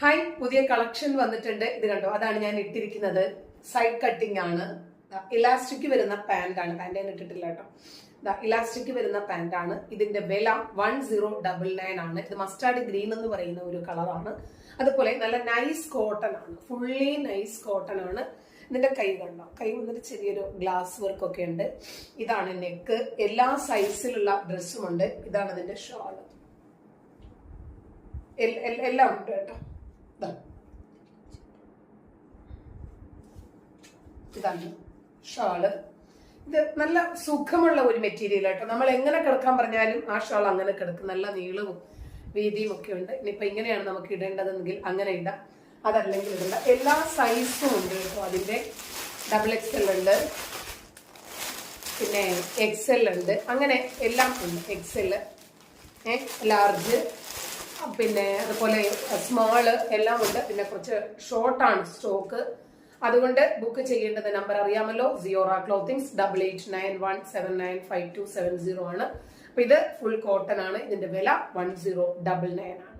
Hi പുതിയ collection വന്നിട്ടുണ്ട്. ഇത് കണ്ടോ? അതാണ് ഞാൻ ഇട്ടിരിക്കുന്നത്. സൈഡ് കട്ടിംഗ് ആണ്. ഇലാസ്റ്റിക് വരുന്ന പാന്റ് ആണ്. പാന്റ് ഞാൻ ഇട്ടിട്ടില്ല കേട്ടോ. ഇലാസ്റ്റിക് വരുന്ന പാന്റ് ആണ്. ഇതിന്റെ വില വൺ സീറോ ഡബിൾ നയൻ ആണ്. ഇത് മസ്റ്റാർഡ് ഗ്രീൻ എന്ന് പറയുന്ന ഒരു കളറാണ് അതുപോലെ നല്ല നൈസ് കോട്ടൺ ആണ്. ഫുള്ളി നൈസ് കോട്ടൺ ആണ്. ഇതിന്റെ കൈ കണ്ടോ? കൈ വന്നിട്ട് ചെറിയൊരു ഗ്ലാസ് വർക്ക് ഒക്കെ ഉണ്ട്. ഇതാണ് നെക്ക് എല്ലാ സൈസിലുള്ള ഡ്രസ്സും ഉണ്ട്. ഇതാണ് ഇതിന്റെ ഷോൾ എല്ലാം ഉണ്ട് കേട്ടോ. ഇതാണ് ഷാൾ. ഇത് നല്ല സുഖമുള്ള ഒരു മെറ്റീരിയൽ ആട്ടോ. നമ്മൾ എങ്ങനെ കിടക്കാൻ പറഞ്ഞാലും ആ ഷാൾ അങ്ങനെ കിടക്കും. നല്ല നീളവും വീതിയും ഒക്കെ ഉണ്ട്. ഇനിയിപ്പോ ഇങ്ങനെയാണ് നമുക്ക് ഇടേണ്ടതെങ്കിൽ അങ്ങനെ ഇടാം. അതല്ലെങ്കിൽ ഇടണ്ട. എല്ലാ സൈസും ഉണ്ട് കേട്ടോ. അതിന്റെ ഡബിൾ എക്സ് എൽ ഉണ്ട്. പിന്നെ എക്സ് എൽ ഉണ്ട്. അങ്ങനെ എല്ലാം ഉണ്ട്. എക്സ് എൽ ലാർജ് പിന്നെ അതുപോലെ സ്മോൾ എല്ലാം ഉണ്ട്. പിന്നെ കുറച്ച് ഷോർട്ടാണ് സ്റ്റോക്ക് അതുകൊണ്ട് ബുക്ക് ചെയ്യേണ്ടത് നമ്പർ അറിയാമല്ലോ. Siora clothings double eight nine one seven nine five two seven zero ആണ്. അപ്പൊ ഇത് ഫുൾ കോട്ടൺ ആണ്. ഇതിന്റെ വില വൺ സീറോ ഡബിൾ നയൻ ആണ്.